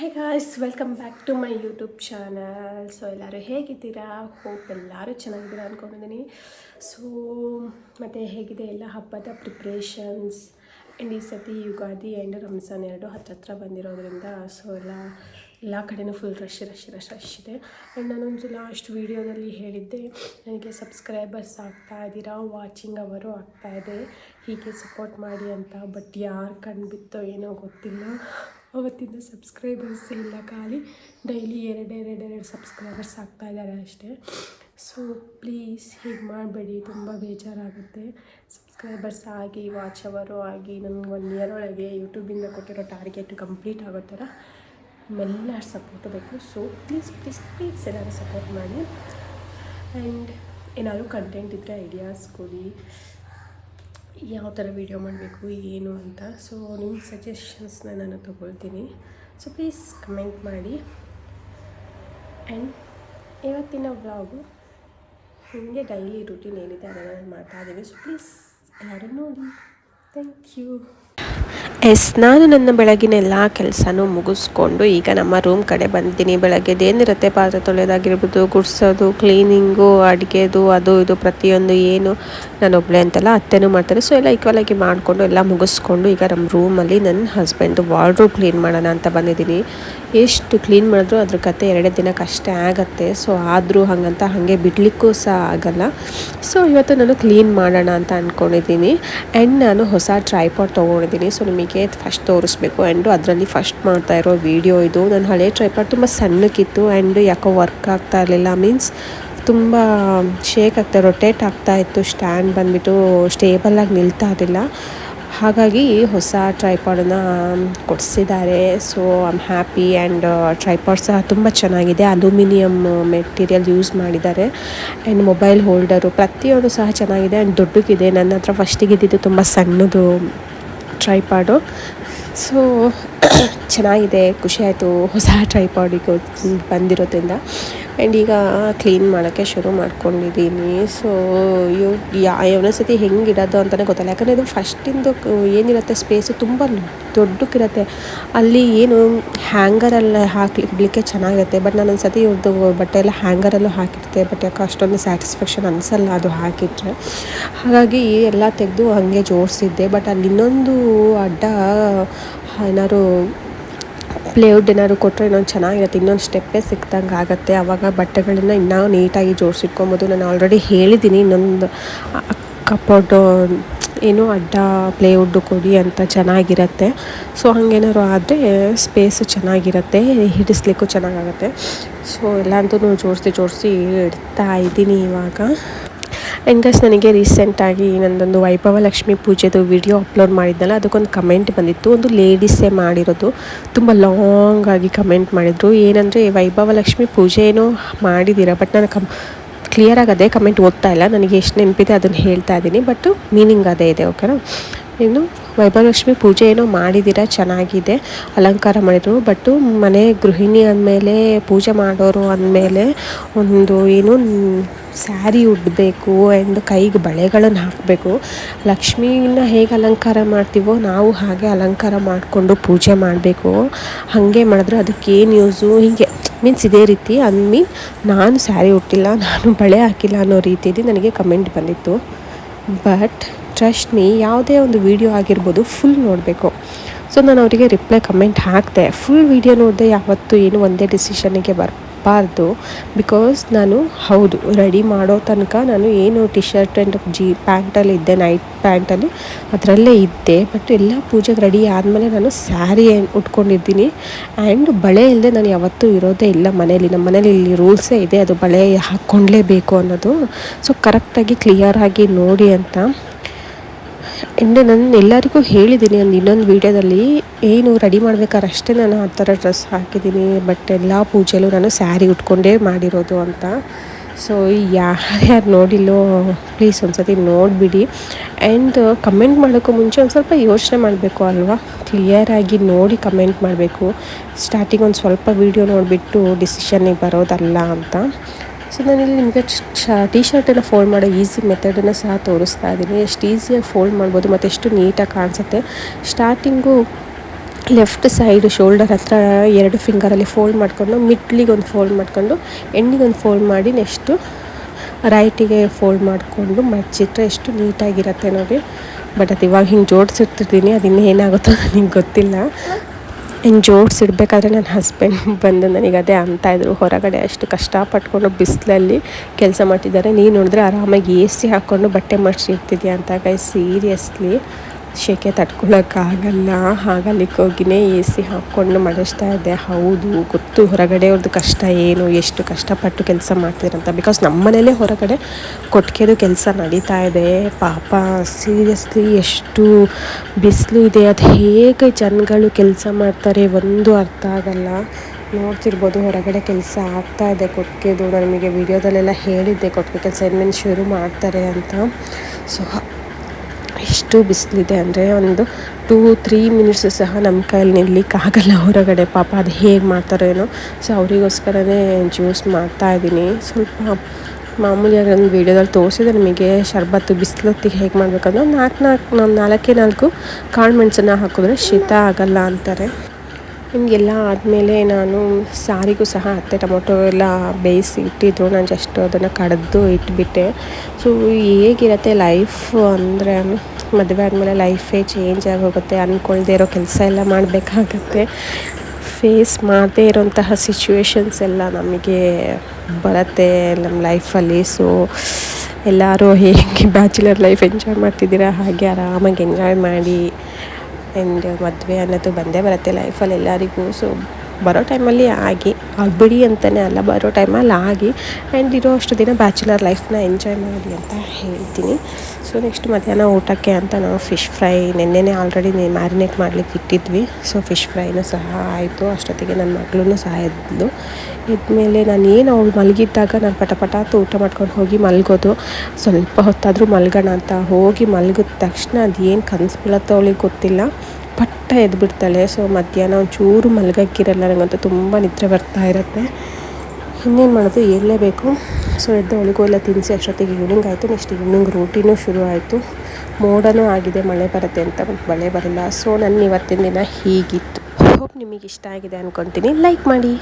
Hi guys welcome back to my YouTube channel so ಎಲ್ಲರೂ ಹೇಗಿದ್ದೀರಾ? Hope ಎಲ್ಲರೂ ಚೆನ್ನಾಗಿದ್ದೀರಾ ಅಂದ್ಕೊಂಡಿದ್ದೀನಿ ಸೊ ಮತ್ತು ಹೇಗಿದೆ ಎಲ್ಲ ಹಬ್ಬದ ಪ್ರಿಪ್ರೇಷನ್ಸ್ ಆ್ಯಂಡ್ ಈ ಸತಿ ಯುಗಾದಿ ಆ್ಯಂಡ್ ರಂಜಾನ್ ಎರಡು ಹತ್ತತ್ರ ಬಂದಿರೋದ್ರಿಂದ ಸೊ ಎಲ್ಲ ಎಲ್ಲ ಕಡೆಯೂ full rush rush rush rush ಇದೆ. ಆ್ಯಂಡ್ ನಾನೊಂದು ಲಾಸ್ಟ್ ವೀಡಿಯೋದಲ್ಲಿ ಹೇಳಿದ್ದೆ, ನನಗೆ ಸಬ್ಸ್ಕ್ರೈಬರ್ಸ್ ಆಗ್ತಾ ಇದ್ದೀರಾ? ವಾಚಿಂಗ್ ಅವರು ಆಗ್ತಾ ಇದೆ. ಹೀಗೆ ಸಪೋರ್ಟ್ ಮಾಡಿ ಅಂತ ಬಟ್ ಯಾರು ಕಣ್ಣು ಬಿತ್ತೋ ಏನೋ ಗೊತ್ತಿಲ್ಲ. ಅವತ್ತಿಂದ ಸಬ್ಸ್ಕ್ರೈಬರ್ಸ್ ಇಲ್ಲ ಖಾಲಿ. ಡೈಲಿ ಎರಡು ಎರಡು ಎರಡು ಸಬ್ಸ್ಕ್ರೈಬರ್ಸ್ ಆಗ್ತಾ ಇದ್ದಾರೆ ಅಷ್ಟೇ. ಸೊ ಪ್ಲೀಸ್ ಹೀಗೆ ಮಾಡಬೇಡಿ. ತುಂಬ ಬೇಜಾರಾಗುತ್ತೆ. ಸಬ್ಸ್ಕ್ರೈಬರ್ಸ್ ಆಗಿ ವಾಚ್ ಅವರು ಆಗಿ ನನಗೆ ಒನ್ ಇಯರ್ ಒಳಗೆ ಯೂಟ್ಯೂಬಿಂದ ಕೊಟ್ಟಿರೋ ಟಾರ್ಗೆಟ್ ಕಂಪ್ಲೀಟ್ ಆಗೋ ಥರ ನಿಮ್ಮೆಲ್ಲರ ಸಪೋರ್ಟ್ ಬೇಕು. ಸೊ ಪ್ಲೀಸ್ ಪ್ಲೀಸ್ ಪ್ಲೀಸ್ ಎಲ್ಲರೂ ಸಪೋರ್ಟ್ ಮಾಡಿ. ಆ್ಯಂಡ್ ಏನಾದರೂ ಕಂಟೆಂಟ್ ಇದ್ದರೆ ಐಡಿಯಾಸ್ ಕೊಡಿ. ಯಾವ ಥರ ವೀಡಿಯೋ ಮಾಡಬೇಕು, ಏನು ಅಂತ. ಸೊ ನಿಮ್ಮ ಸಜೆಷನ್ಸ್ನ ನಾನು ತೊಗೊಳ್ತೀನಿ. ಸೊ ಪ್ಲೀಸ್ ಕಮೆಂಟ್ ಮಾಡಿ. ಆ್ಯಂಡ್ ಇವತ್ತಿನ ವ್ಲಾಗು ಹೀಗೆ ಡೈಲಿ ರುಟೀನ್ ಏನಿದೆ ಅದನ್ನು ನಾನು ಮಾಡ್ತಾ ಇದ್ದೀನಿ ಸೊ ಪ್ಲೀಸ್ ಎಲ್ಲರೂ ನೋಡಿ. ಥ್ಯಾಂಕ್ ಯು ಎಸ್, ನಾನು ನನ್ನ ಬೆಳಗಿನ ಎಲ್ಲ ಕೆಲಸನೂ ಮುಗಿಸ್ಕೊಂಡು ಈಗ ನಮ್ಮ ರೂಮ್ ಕಡೆ ಬಂದಿದ್ದೀನಿ. ಬೆಳಗ್ಗೆದು ಏನಿರುತ್ತೆ ಪಾತ್ರೆ ತೊಳೆಯೋದಾಗಿರ್ಬೋದು, ಗುಡ್ಸೋದು, ಕ್ಲೀನಿಂಗು, ಅಡುಗೆದು, ಅದು ಇದು ಪ್ರತಿಯೊಂದು ಏನು ನಾನು ಒಬ್ಬಳೆ ಅಂತೆಲ್ಲ, ಅತ್ತೆನೂ ಮಾಡ್ತಾರೆ. ಸೊ ಎಲ್ಲ ಈಕ್ವಲಾಗಿ ಮಾಡಿಕೊಂಡು ಎಲ್ಲ ಮುಗಿಸ್ಕೊಂಡು ಈಗ ನಮ್ಮ ರೂಮಲ್ಲಿ ನನ್ನ ಹಸ್ಬೆಂಡು ವಾರ್ಡ್ರೋಬ್ ಕ್ಲೀನ್ ಮಾಡೋಣ ಅಂತ ಬಂದಿದ್ದೀನಿ. ಎಷ್ಟು ಕ್ಲೀನ್ ಮಾಡಿದ್ರು ಅದ್ರ ಕತೆ ಎರಡೇ ದಿನಕ್ಕೆ ಅಷ್ಟೇ ಆಗುತ್ತೆ. ಸೊ ಆದರೂ ಹಾಗಂತ ಹಾಗೆ ಬಿಡಲಿಕ್ಕೂ ಸಹ ಆಗಲ್ಲ. ಸೊ ಇವತ್ತು ನಾನು ಕ್ಲೀನ್ ಮಾಡೋಣ ಅಂತ ಅಂದ್ಕೊಂಡಿದ್ದೀನಿ ಆ್ಯಂಡ್ ನಾನು ಹೊಸ ಟ್ರೈಪಾಡ್ ತೊಗೊಂಡಿದ್ದೀನಿ. ಸೊ ನಿಮಗೆ ಫಸ್ಟ್ ತೋರಿಸ್ಬೇಕು ಆ್ಯಂಡು ಅದರಲ್ಲಿ ಫಸ್ಟ್ ಮಾಡ್ತಾ ಇರೋ ವೀಡಿಯೋ ಇದು. ನನ್ನ ಹಳೆ ಟ್ರೈಪಾಡ್ ತುಂಬ ಸಣ್ಣಕ್ಕಿತ್ತು ಆ್ಯಂಡ್ ಯಾಕೋ ವರ್ಕ್ ಆಗ್ತಾ ಇರಲಿಲ್ಲ. ಮೀನ್ಸ್ ತುಂಬ ಶೇಕ್ ಆಗ್ತಾ ರೊಟೇಟ್ ಆಗ್ತಾ ಇತ್ತು. ಸ್ಟ್ಯಾಂಡ್ ಬಂದುಬಿಟ್ಟು ಸ್ಟೇಬಲಾಗಿ ನಿಲ್ತಾ ಇರಲಿಲ್ಲ. ಹಾಗಾಗಿ ಹೊಸ ಟ್ರೈಪಾಡನ್ನು ಕೊಡಿಸಿದ್ದಾರೆ. So I'm happy and tripod ಸಹ ತುಂಬ ಚೆನ್ನಾಗಿದೆ. ಅಲ್ಯೂಮಿನಿಯಮ್ ಮೆಟೀರಿಯಲ್ ಯೂಸ್ ಮಾಡಿದ್ದಾರೆ. ಆ್ಯಂಡ್ ಮೊಬೈಲ್ ಹೋಲ್ಡರು ಪ್ರತಿಯೊಂದು ಸಹ ಚೆನ್ನಾಗಿದೆ. ಆ್ಯಂಡ್ ದೊಡ್ಡಕ್ಕಿದೆ. ನನ್ನ ಹತ್ರ ಫಸ್ಟಿಗೆ ಇದ್ದಿದ್ದು ತುಂಬ ಸಣ್ಣದು ಟ್ರೈಪಾಡು ಸೊ ಚೆನ್ನಾಗಿದೆ ಖುಷಿ ಆಯಿತು ಹೊಸ ಟ್ರೈಪಾಡಿಗೆ ಬಂದಿರೋದ್ರಿಂದ. ಆ್ಯಂಡ್ ಈಗ ಕ್ಲೀನ್ ಮಾಡೋಕ್ಕೆ ಶುರು ಮಾಡ್ಕೊಂಡಿದ್ದೀನಿ. ಸೊ ಇವ್ ಯಾ, ಒಂದೊಂದು ಸತಿ ಹೆಂಗೆ ಇಡೋದು ಅಂತಲೇ ಗೊತ್ತಲ್ಲ. ಯಾಕಂದರೆ ಇದು ಫಸ್ಟಿಂದು ಏನಿರುತ್ತೆ ಸ್ಪೇಸು ತುಂಬ ದೊಡ್ಡಕ್ಕಿರುತ್ತೆ. ಅಲ್ಲಿ ಏನು ಹ್ಯಾಂಗರಲ್ಲಿ ಹಾಕಿ ಇಡಲಿಕ್ಕೆ ಚೆನ್ನಾಗಿರುತ್ತೆ. ಬಟ್ ನಾನು ಒಂದು ಸತಿ ಇವ್ರದ್ದು ಬಟ್ಟೆ ಎಲ್ಲ ಹ್ಯಾಂಗರಲ್ಲೂ ಹಾಕಿರ್ತೆ. ಬಟ್ ಯಾಕೆ ಅಷ್ಟೊಂದು ಸ್ಯಾಟಿಸ್ಫ್ಯಾಕ್ಷನ್ ಅನಿಸಲ್ಲ ಅದು ಹಾಕಿಟ್ರೆ ಹಾಗಾಗಿ ಎಲ್ಲ ತೆಗೆದು ಹಾಗೆ ಜೋಡಿಸಿದ್ದೆ. ಬಟ್ ಅಲ್ಲಿ ಇನ್ನೊಂದು ಅಡ್ಡ ಏನಾದ್ರು ಪ್ಲೇವುಡ್ ಏನಾದ್ರು ಕೊಟ್ಟರೆ ಇನ್ನೊಂದು ಚೆನ್ನಾಗಿರುತ್ತೆ, ಇನ್ನೊಂದು ಸ್ಟೆಪ್ಪೇ ಸಿಕ್ದಂಗೆ ಆಗುತ್ತೆ. ಆವಾಗ ಬಟ್ಟೆಗಳನ್ನ ಇನ್ನೂ ನೀಟಾಗಿ ಜೋಡಿಸಿಟ್ಕೊಬೋದು. ನಾನು ಆಲ್ರೆಡಿ ಹೇಳಿದ್ದೀನಿ, ಇನ್ನೊಂದು ಕಪೋರ್ಡು ಏನು ಅಡ್ಡ ಪ್ಲೇವುಡ್ಡು ಕೊಡಿ ಅಂತ ಚೆನ್ನಾಗಿರುತ್ತೆ. ಸೊ ಹಾಗೇನಾದ್ರು ಆದರೆ ಸ್ಪೇಸು ಚೆನ್ನಾಗಿರುತ್ತೆ, ಹಿಡಿಸ್ಲಿಕ್ಕೂ ಚೆನ್ನಾಗಾಗುತ್ತೆ. ಸೊ ಎಲ್ಲಂತೂ ಜೋಡಿಸಿ ಜೋಡಿಸಿ ಇಡ್ತಾ ಇದ್ದೀನಿ ಇವಾಗ. ಆ್ಯಂಡ್ ಗಸ್ ನನಗೆ ರೀಸೆಂಟಾಗಿ ನಂದೊಂದು ವೈಭವ ಲಕ್ಷ್ಮಿ ಪೂಜೆದು ವಿಡಿಯೋ ಅಪ್ಲೋಡ್ ಮಾಡಿದ್ದಲ್ಲ, ಅದಕ್ಕೊಂದು ಕಮೆಂಟ್ ಬಂದಿತ್ತು. ಒಂದು ಲೇಡೀಸೇ ಮಾಡಿರೋದು. ತುಂಬ ಲಾಂಗ್ ಆಗಿ ಕಮೆಂಟ್ ಮಾಡಿದರು. ಏನಂದರೆ ವೈಭವ ಲಕ್ಷ್ಮಿ ಪೂಜೆ ಏನೋ ಮಾಡಿದ್ದೀರಾ ಬಟ್ ನಾನು ಕಮ್ ಕ್ಲಿಯರಾಗಿ ಅದೇ ಕಮೆಂಟ್ ಓದ್ತಾ ಇಲ್ಲ. ನನಗೆ ಎಷ್ಟು ನೆನಪಿದೆ ಅದನ್ನು ಹೇಳ್ತಾ ಇದ್ದೀನಿ ಬಟ್ ಮೀನಿಂಗ್ ಅದೇ ಇದೆ ಓಕೆನಾ ಇನ್ನು ವೈಭವಲಕ್ಷ್ಮಿ ಪೂಜೆ ಏನೋ ಮಾಡಿದ್ದೀರಾ? ಚೆನ್ನಾಗಿದೆ, ಅಲಂಕಾರ ಮಾಡಿದರು. ಬಟ್ಟು ಮನೆ ಗೃಹಿಣಿ ಅಂದಮೇಲೆ, ಪೂಜೆ ಮಾಡೋರು ಅಂದಮೇಲೆ ಒಂದು ಏನು ಸ್ಯಾರಿ ಉಡಬೇಕು ಆ್ಯಂಡ್ ಕೈಗೆ ಬಳೆಗಳನ್ನು ಹಾಕಬೇಕು. ಲಕ್ಷ್ಮೀನ ಹೇಗೆ ಅಲಂಕಾರ ಮಾಡ್ತೀವೋ ನಾವು ಹಾಗೆ ಅಲಂಕಾರ ಮಾಡಿಕೊಂಡು ಪೂಜೆ ಮಾಡಬೇಕು. ಹಾಗೆ ಮಾಡಿದ್ರೆ ಅದಕ್ಕೆ ಏನು ಯೂಸು ಹೀಗೆ ಮೀನ್ಸ್ ಇದೇ ರೀತಿ ಅನ್ ಮೀನ್ ನಾನು ಸ್ಯಾರಿ ಉಟ್ಟಿಲ್ಲ, ನಾನು ಬಳೆ ಹಾಕಿಲ್ಲ ಅನ್ನೋ ರೀತಿಯಲ್ಲಿ ನನಗೆ ಕಮೆಂಟ್ ಬಂದಿತ್ತು. ಬಟ್ ಟ್ರಸ್ಟ್ ಯಾವುದೇ ಒಂದು ವೀಡಿಯೋ ಆಗಿರ್ಬೋದು ಫುಲ್ ನೋಡಬೇಕು. ಸೊ ನಾನು ಅವರಿಗೆ ರಿಪ್ಲೈ ಕಮೆಂಟ್ ಹಾಕಿದೆ. ಫುಲ್ ವೀಡಿಯೋ ನೋಡಿದೆ ಯಾವತ್ತೂ ಏನು ಒಂದೇ ಡಿಸಿಷನ್ನಿಗೆ ಬರಬಾರ್ದು. ಬಿಕಾಸ್ ನಾನು ಹೌದು ರೆಡಿ ಮಾಡೋ ತನಕ ನಾನು ಏನು ಟಿ ಶರ್ಟ್ ಆ್ಯಂಡ್ ಜೀ ಪ್ಯಾಂಟಲ್ಲಿ ಇದ್ದೆ ನೈಟ್ ಪ್ಯಾಂಟಲ್ಲಿ ಅದರಲ್ಲೇ ಇದ್ದೆ. ಬಟ್ ಎಲ್ಲ ಪೂಜೆಗೆ ರೆಡಿ ಆದಮೇಲೆ ನಾನು ಸ್ಯಾರಿ ಉಟ್ಕೊಂಡಿದ್ದೀನಿ. ಆ್ಯಂಡ್ ಬಳೆ ಇಲ್ಲದೆ ನಾನು ಯಾವತ್ತೂ ಇರೋದೇ ಇಲ್ಲ ಮನೇಲಿ. ನಮ್ಮ ಮನೇಲಿ ಇಲ್ಲಿ ರೂಲ್ಸೇ ಇದೆ, ಅದು ಬಳೆ ಹಾಕ್ಕೊಳ್ಳೇಬೇಕು ಅನ್ನೋದು. ಸೊ ಕರೆಕ್ಟಾಗಿ ಕ್ಲಿಯರಾಗಿ ನೋಡಿ ಅಂತ. ಆ್ಯಂಡ್ ನಾನು ಎಲ್ಲರಿಗೂ ಹೇಳಿದ್ದೀನಿ ಒಂದು ಇನ್ನೊಂದು ವೀಡಿಯೋದಲ್ಲಿ ಏನು ರೆಡಿ ಮಾಡ್ಬೇಕಾದ್ರೆ ಅಷ್ಟೇ ನಾನು ಆ ಥರ ಡ್ರೆಸ್ ಹಾಕಿದ್ದೀನಿ ಬಟ್ ಎಲ್ಲ ಪೂಜೆಲೂ ನಾನು ಸ್ಯಾರಿ ಉಟ್ಕೊಂಡೇ ಮಾಡಿರೋದು ಅಂತ. ಸೊ ಯಾರ್ಯಾರು ನೋಡಿಲ್ಲೋ ಪ್ಲೀಸ್ ಒಂದು ಸತಿ ನೋಡಿಬಿಡಿ. ಆ್ಯಂಡ್ ಕಮೆಂಟ್ ಮಾಡೋಕ್ಕೂ ಮುಂಚೆ ಒಂದು ಸ್ವಲ್ಪ ಯೋಚನೆ ಮಾಡಬೇಕು ಅಲ್ವಾ? ಕ್ಲಿಯರಾಗಿ ನೋಡಿ ಕಮೆಂಟ್ ಮಾಡಬೇಕು. ಸ್ಟಾರ್ಟಿಂಗ್ ಒಂದು ಸ್ವಲ್ಪ ವೀಡಿಯೋ ನೋಡಿಬಿಟ್ಟು ಡಿಸಿಷನಿಗೆ ಬರೋದಲ್ಲ ಅಂತ. ಸೊ ನಾನಿಲ್ಲಿ ನಿಮಗೆ ಟಿ ಶರ್ಟನ್ನು ಫೋಲ್ಡ್ ಮಾಡೋ ಈಸಿ ಮೆಥಡನ್ನು ಸಹ ತೋರಿಸ್ತಾ ಇದ್ದೀನಿ. ಎಷ್ಟು ಈಸಿಯಾಗಿ ಫೋಲ್ಡ್ ಮಾಡ್ಬೋದು ಮತ್ತು ಎಷ್ಟು ನೀಟಾಗಿ ಕಾಣಿಸುತ್ತೆ. ಸ್ಟಾರ್ಟಿಂಗು ಲೆಫ್ಟ್ ಸೈಡ್ ಶೋಲ್ಡರ್ ಹತ್ರ ಎರಡು ಫಿಂಗರಲ್ಲಿ ಫೋಲ್ಡ್ ಮಾಡಿಕೊಂಡು ಮಿಡ್ಲಿಗೆ ಒಂದು ಫೋಲ್ಡ್ ಮಾಡಿಕೊಂಡು ಎಂಡಿಗೆ ಒಂದು ಫೋಲ್ಡ್ ಮಾಡಿ ನೆಕ್ಸ್ಟು ರೈಟಿಗೆ ಫೋಲ್ಡ್ ಮಾಡಿಕೊಂಡು ಮಡ್ಚಿಟ್ರೆ ಎಷ್ಟು ನೀಟಾಗಿರುತ್ತೆ ನೋಡಿ. ಬಟ್ ಅದು ಇವಾಗ ಹಿಂಗೆ ಜೋಡಿಸಿರ್ತಿದ್ದೀನಿ, ಅದು ಏನಾಗುತ್ತೋ ನನಗೆ ಗೊತ್ತಿಲ್ಲ. ಇನ್ನು ಜೋಡಿಸಿಡ್ಬೇಕಾದ್ರೆ ನನ್ನ ಹಸ್ಬೆಂಡ್ ಬಂದು ನನಗೆ ಅದೇ ಅಂತಾಯಿದ್ರು ಹೊರಗಡೆ ಅಷ್ಟು ಕಷ್ಟಪಟ್ಕೊಂಡು ಬಿಸಿಲಲ್ಲಿ ಕೆಲಸ ಮಾಡ್ತಿದ್ದಾರೆ. ನೀನು ನೋಡಿದ್ರೆ ಆರಾಮಾಗಿ ಎ ಸಿ ಹಾಕ್ಕೊಂಡು ಬಟ್ಟೆ ಮಡ್ಚಿರ್ತಿದ್ಯಾ ಅಂತ ಕೈ ಸೀರಿಯಸ್ಲಿ ಶೆಕೆ ತಡ್ಕೊಳಕ್ಕಾಗಲ್ಲ ಹಾಗಲ್ಲಿಗೆ ಹೋಗಿನೇ ಎ ಸಿ ಹಾಕ್ಕೊಂಡು ಮಡಿಸ್ತಾ ಇದ್ದೆ. ಹೌದು, ಗೊತ್ತು. ಹೊರಗಡೆಯವ್ರದ್ದು ಕಷ್ಟ ಏನು? ಎಷ್ಟು ಕಷ್ಟಪಟ್ಟು ಕೆಲಸ ಮಾಡ್ತೀರಂತ ಬಿಕಾಸ್ ನಮ್ಮ ಮನೇಲೇ ಹೊರಗಡೆ ಕೊಟ್ಟಿಗೆದು ಕೆಲಸ ನಡೀತಾ ಇದೆ. ಪಾಪ ಸೀರಿಯಸ್ಲಿ ಎಷ್ಟು ಬಿಸಿಲು ಇದೆ. ಅದು ಹೇಗೆ ಜನಗಳು ಕೆಲಸ ಮಾಡ್ತಾರೆ ಒಂದು ಅರ್ಥ ಆಗಲ್ಲ. ನೋಡ್ತಿರ್ಬೋದು ಹೊರಗಡೆ ಕೆಲಸ ಆಗ್ತಾ ಇದೆ ಕೊಟ್ಟಿಗೆದು ನಮಗೆ ವಿಡಿಯೋದಲ್ಲೆಲ್ಲ ಹೇಳಿದ್ದೆ ಕೊಟ್ಟಿಗೆ ಕೆಲಸ ಇನ್ನೇನು ಶುರು ಮಾಡ್ತಾರೆ ಅಂತ. ಸೊ ಎಷ್ಟು ಬಿಸಿಲಿದೆ ಅಂದರೆ ಒಂದು ಟೂ, ತ್ರೀ ಮಿನಿಟ್ಸು ಸಹ ನಮ್ಮ ಕೈಯಲ್ಲಿ ನಿಲ್ಲಕ್ಕಾಗಲ್ಲ ಹೊರಗಡೆ. ಪಾಪ ಅದು ಹೇಗೆ ಮಾಡ್ತಾರೋ ಏನೋ. ಸೊ ಅವರಿಗೋಸ್ಕರನೇ ಜ್ಯೂಸ್ ಮಾಡ್ತಾಯಿದ್ದೀನಿ ಸ್ವಲ್ಪ ಮಾಮೂಲಿಯಾಗಿ ಒಂದು ವೀಡಿಯೋದಲ್ಲಿ ತೋರಿಸಿದೆ ನಿಮಗೆ ಶರ್ಬತ್ತು ಬಿಸಿಲೊತ್ತಿಗೆ ಹೇಗೆ ಮಾಡಬೇಕಂದ್ರೆ ನಾಲ್ಕು ನಾಲ್ಕು ನಾಲ್ಕೇ ನಾಲ್ಕು ಕಾಳು ಮೆಣಸನ್ನ ಹಾಕಿದ್ರೆ ಶೀತ ಆಗಲ್ಲ ಅಂತಾರೆ. ನಿಮಗೆಲ್ಲ ಆದಮೇಲೆ ನಾನು ಸಾರಿಗೂ ಸಹ ಅತ್ತೆ ಟೊಮೊಟೊ ಎಲ್ಲ ಬೇಯಿಸಿ ಇಟ್ಟಿದ್ರು. ನಾನು ಜಸ್ಟ್ ಅದನ್ನು ಕಡಿದು ಇಟ್ಬಿಟ್ಟೆ. ಸೊ ಹೇಗಿರುತ್ತೆ ಲೈಫ್ ಅಂದರೆ ಮದುವೆ ಆದಮೇಲೆ ಲೈಫೇ ಚೇಂಜ್ ಆಗಿ ಹೋಗುತ್ತೆ ಅಂದ್ಕೊಳ್ದೇ ಇರೋ ಕೆಲಸ ಎಲ್ಲ ಮಾಡಬೇಕಾಗತ್ತೆ. ಫೇಸ್ ಮಾಡದೇ ಇರೋಂತಹ ಸಿಚುವೇಶನ್ಸ್ ಎಲ್ಲ ನಮಗೆ ಬರುತ್ತೆ ನಮ್ಮ ಲೈಫಲ್ಲಿ ಸೊ ಎಲ್ಲರೂ ಹೇಗೆ ಬ್ಯಾಚುಲರ್ ಲೈಫ್ ಎಂಜಾಯ್ ಮಾಡ್ತಿದ್ದೀರಾ? ಹಾಗೆ ಆರಾಮಾಗಿ ಎಂಜಾಯ್ ಮಾಡಿ. ಆ್ಯಂಡ್ ಮದುವೆ ಅನ್ನೋದು ಬಂದೇ ಬರುತ್ತೆ ಲೈಫಲ್ಲಿ ಎಲ್ಲರಿಗೂ. ಸೊ ಬರೋ ಟೈಮಲ್ಲಿ ಆಗಿ, ಆಗಬೇಡಿ ಅಂತಲೇ ಅಲ್ಲ, ಬರೋ ಟೈಮಲ್ಲಿ ಆಗಿ ಆ್ಯಂಡ್ ಇರೋ ಅಷ್ಟು ದಿನ ಬ್ಯಾಚುಲರ್ ಲೈಫ್ನ ಎಂಜಾಯ್ ಮಾಡಿ ಅಂತ ಹೇಳ್ತೀನಿ. ಸೊ ನೆಕ್ಸ್ಟ್ ಮಧ್ಯಾಹ್ನ ಊಟಕ್ಕೆ ಅಂತ ನಾವು ಫಿಶ್ ಫ್ರೈ ನೆನ್ನೆನೇ ಆಲ್ರೆಡಿ ಮ್ಯಾರಿನೇಟ್ ಮಾಡ್ಲಿಕ್ಕೆ ಇಟ್ಟಿದ್ವಿ. ಸೊ ಫಿಶ್ ಫ್ರೈನೂ ಸಹ ಆಯಿತು. ಅಷ್ಟೊತ್ತಿಗೆ ನನ್ನ ಮಗಳೂ ಸಹ ಎದ್ಲು. ಎದ್ಮೇಲೆ ನಾನು ಏನು ಅವಳು ಮಲಗಿದ್ದಾಗ ನಾನು ಪಟ ಅಂತ ಊಟ ಮಾಡ್ಕೊಂಡು ಹೋಗಿ ಮಲಗೋದು. ಸ್ವಲ್ಪ ಹೊತ್ತಾದರೂ ಮಲ್ಗೋಣ ಅಂತ ಹೋಗಿ ಮಲಗಿದ ತಕ್ಷಣ ಅದು ಏನು ಕನಸು ಬೀಳತ್ತೋ ಅವಳಿಗೆ ಗೊತ್ತಿಲ್ಲ. ಪಟ್ಟ ಎದ್ಬಿಡ್ತಾಳೆ. ಸೊ ಮಧ್ಯಾಹ್ನ ಒಂಚೂರು ಮಲಗಕ್ಕಿರಲ್ಲ ನನಗಂತೂ ತುಂಬ ನಿದ್ರೆ ಬರ್ತಾ ಇರುತ್ತೆ. ಇನ್ನೇನು ಮಾಡೋದು? ಎಲ್ಲೇಬೇಕು ಸೊ ಎದ್ದು ಅವಳಿಗೂ ಎಲ್ಲ ತಿನ್ನಿಸಿ ಅಷ್ಟೊತ್ತಿಗೆ ಈವ್ನಿಂಗ್ ಆಯಿತು. ನೆಕ್ಸ್ಟ್ ಈವ್ನಿಂಗ್ ರೂಟೀನು ಶುರು ಆಯಿತು. ಮೋಡನೂ ಆಗಿದೆ. ಮಳೆ ಬರುತ್ತೆ ಅಂತ ಬಟ್ ಮಳೆ ಬರಲ್ಲ. ಸೊ ನನ್ನ ಇವತ್ತಿನ ದಿನ ಹೀಗಿತ್ತು. ಹೋಪ್ ನಿಮಗೆ ಇಷ್ಟ ಆಗಿದೆ ಅಂದ್ಕೊತೀನಿ ಲೈಕ್ ಮಾಡಿ.